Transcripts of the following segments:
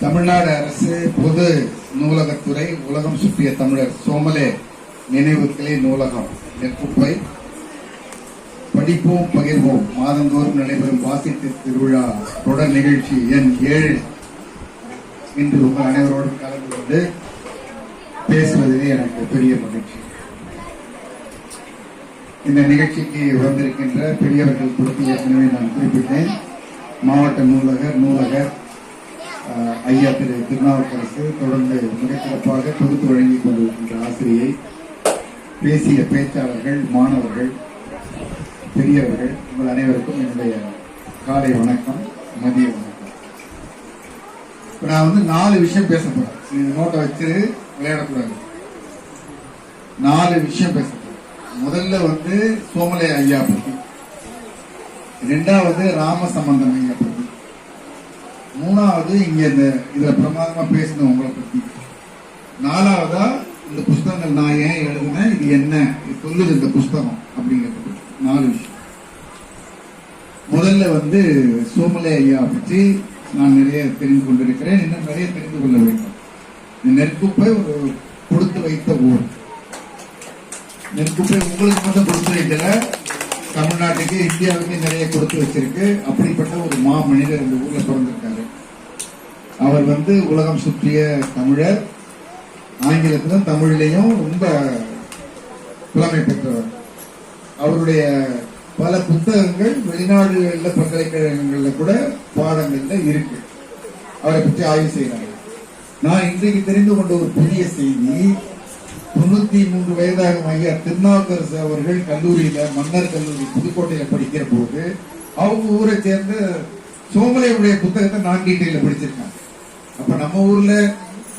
தமிழ்நாடு அரசு பொது நூலகத்துறை உலகம் சுற்றிய தமிழர் சோமலே நினைவு கிளை நூலகம் நெற்குப்பை படிப்போம் பகிர்வோம். மாதந்தோறும் நடைபெறும் வாசித்து திருவிழா தொடர் நிகழ்ச்சி எண் ஏழு. இன்று உங்கள் அனைவரோடும் கலந்து கொண்டு பேசுவதிலே எனக்கு பெரிய மகிழ்ச்சி. இந்த நிகழ்ச்சிக்கு வந்திருக்கின்ற பெரியவர்கள் குறித்து ஏற்கனவே நான் குறிப்பிட்டேன். மாவட்ட நூலகர் நூலகர் ஐயா திரு திருநாவுக்கரசு தொடர்ந்து மிகச்சிறப்பாக தொகுத்து வழங்கிக் கொண்டிருக்கின்ற ஆசிரியை பேசிய பேச்சாளர்கள் மாணவர்கள் பெரியவர்கள் உங்கள் அனைவருக்கும் என்னுடைய காலை வணக்கம் மதிய வணக்கம். இப்ப நான் வந்து நாலு விஷயம் பேச போறேன். நீங்க நோட்டை வச்சு விளையாடக்கூடாது. நாலு விஷயம் பேச போறேன். முதல்ல வந்து சோமலை ஐயா பத்தி. ரெண்டாவது ராமசம்பந்தம் ஐயா பத்தி. மூணாவது இங்க இந்த இதுல பிரமாதமா பேசின உங்களை பத்தி. நாலாவதா இந்த புஸ்தகங்கள் நான் ஏன் எழுதுனேன் இது என்ன இது சொல்லுது இந்த புஸ்தகம் அப்படிங்கிறது நாலு விஷயம். முதல்ல வந்து சோமலே ஐயா பற்றி நான் நிறைய தெரிந்து கொண்டிருக்கிறேன். இன்னும் நிறைய தெரிந்து கொள்ள வேண்டும். இந்த நெற்குப்பை ஒரு கொடுத்து வைத்த ஊர். நெற்குப்பை உங்களுக்கு மட்டும் கொடுத்து வைக்கல. தமிழ்நாட்டுக்கு இந்தியாவுக்கு நிறைய கொடுத்து வச்சிருக்கு. அப்படிப்பட்ட ஒரு மா மனிதர் இந்த ஊர்ல பிறந்திருக்காரு. அவர் வந்து உலகம் சுற்றிய தமிழர். ஆங்கிலத்திலும் தமிழிலையும் ரொம்ப புலமை பெற்றவர். அவருடைய பல புத்தகங்கள் வெளிநாடுகளில் பல்கலைக்கழகங்களில் கூட பாடங்களில் இருக்கு. அவரை பற்றி ஆய்வு செய்கிறாங்க நான் இன்றைக்கு தெரிந்து கொண்ட ஒரு புதிய செய்தி தொண்ணூத்தி மூன்று வயதாகும் ஐயா திருநாவுக்கரசு அவர்கள் கல்லூரியில மன்னர் கல்லூரி புதுக்கோட்டையில படிக்கிற போது அவங்க ஊரை சேர்ந்த சோமலையுடைய புத்தகத்தை நான் டீட்டெயில படிச்சிருக்காங்க அப்ப நம்ம ஊர்ல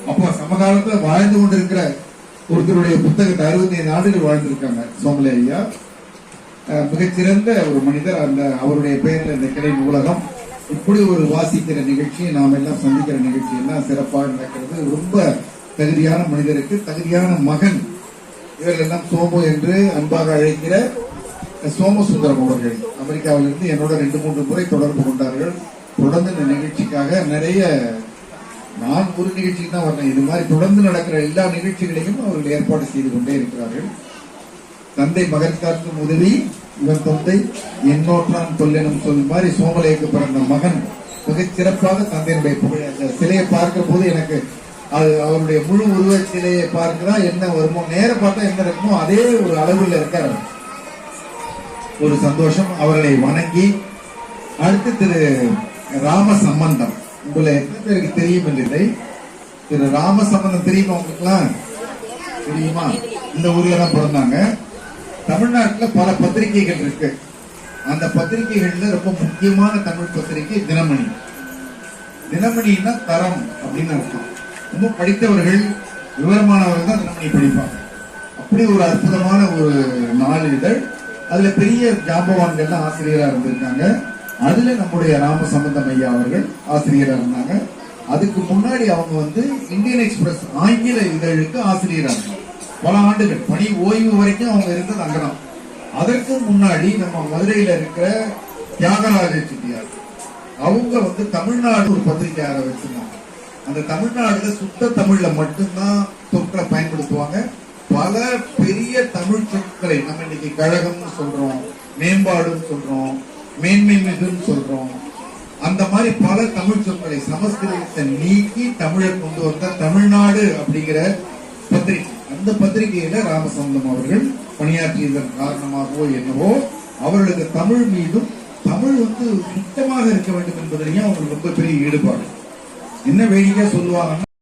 அப்போ சமகாலத்துல வாழ்ந்து கொண்டிருக்கிற ஒருத்தருடைய புத்தகத்தை அறுபத்தி ஐந்து ஆண்டுகள் வாழ்ந்திருக்காங்க. சோமலே ஐயா மிகச்சிறந்த ஒரு மனிதர். அந்த அவருடைய பெயரில் இந்த கிளை நூலகம். இப்படி ஒரு வாசிக்கிற நிகழ்ச்சி நாம் எல்லாம் சந்திக்கிற நிகழ்ச்சி எல்லாம் சிறப்பாக நடக்கிறது. ரொம்ப தகுதியான மனிதருக்கு தகுதியான மகன். இவர்கள் எல்லாம் சோமு என்று அன்பாக அழைக்கிற சோமசுந்தரம் அவர்கள். அமெரிக்காவிலிருந்து என்னோட ரெண்டு மூன்று முறை தொடர்பு கொண்டார்கள். தொடர்ந்து இந்த நிகழ்ச்சிக்காக நிறைய நான் ஒரு நிகழ்ச்சிக்கு தான் வரேன். இது மாதிரி தொடர்ந்து நடக்கிற எல்லா நிகழ்ச்சிகளையும் அவர்கள் ஏற்பாடு செய்து கொண்டே இருக்கிறார்கள். தந்தை மகன் உதவி இவன் தந்தை என்னோற்றான் கொல்லெனும் சொல் மாதிரி சோமலைக்கு பிறந்த மகன் மிகச் சிறப்பாக தந்தையினுடைய புகழ் அந்த சிலையை பார்க்கிற போது எனக்கு அது அவருடைய முழு உருவ சிலையை பார்க்கிறா என்ன வருமோ நேர பார்த்தா என்ன இருக்குமோ அதே ஒரு அளவில் இருக்கார். ஒரு சந்தோஷம். அவர்களை வணங்கி அடுத்து திரு ராம சம்பந்தம். உங்களை எத்தனை பேருக்கு தெரியும் இல்லை திரு ராம சம்பந்தம் தெரியுமா உங்களுக்குலாம் தெரியுமா? இந்த ஊர்ல தான் பிறந்தாங்க. தமிழ்நாட்டுல பல பத்திரிகைகள் இருக்கு. அந்த பத்திரிகைகள்ல ரொம்ப முக்கியமான தமிழ் பத்திரிகை தினமணி. தினமணின்னா தரம் அப்படின்னு அர்த்தம். ரொம்ப படித்தவர்கள் விவரமானவர்கள் தான் தினமணி படிப்பாங்க. அப்படி ஒரு அற்புதமான ஒரு நாளிதழ். அதுல பெரிய ஜாம்பவான்கள்லாம் ஆசிரியராக இருந்திருக்காங்க. அதுல நம்முடைய ராம சம்பந்தம் ஐயா அவர்கள் ஆசிரியரா இருந்தாங்க. அதுக்கு முன்னாடி அவங்க வந்து இந்தியன் எக்ஸ்பிரஸ் ஆங்கில இதழுக்கு ஆசிரியரா இருந்தாங்க. பல ஆண்டுகள் பணி ஓய்வு வரைக்கும் அவங்க இருந்தது அங்கதான். அதற்கு முன்னாடி நம்ம மதுரையில இருக்கிற தியாகராஜ செட்டியார் அவங்க வந்து தமிழ்நாடு ஒரு பத்திரிகை வச்சிருந்தாங்க. அந்த தமிழ்நாடுல சுத்த தமிழ்ல மட்டும்தான் சொற்களை பயன்படுத்துவாங்க. பல பெரிய தமிழ் சொற்களை நம்ம இன்னைக்கு கழகம்னு சொல்றோம் மேம்பாடுன்னு சொல்றோம் மேன்மை மிகுன்னு சொல்றோம். அந்த மாதிரி பல தமிழ் சொற்களை சமஸ்கிருதத்தை நீக்கி தமிழை கொண்டு வந்த தமிழ்நாடு அப்படிங்கிற பத்திரிகை. அந்த பத்திரிகையில ராமசந்தம் அவர்கள் பணியாற்றியதன் காரணமாகவோ என்னவோ அவர்களுக்கு தமிழ் மீதும் தமிழ் வந்து சுத்தமாக இருக்க வேண்டும் என்பதிலேயும் அவங்களுக்கு ரொம்ப பெரிய ஈடுபாடு. என்ன வேடிக்கையா சொல்லுவாங்கன்னா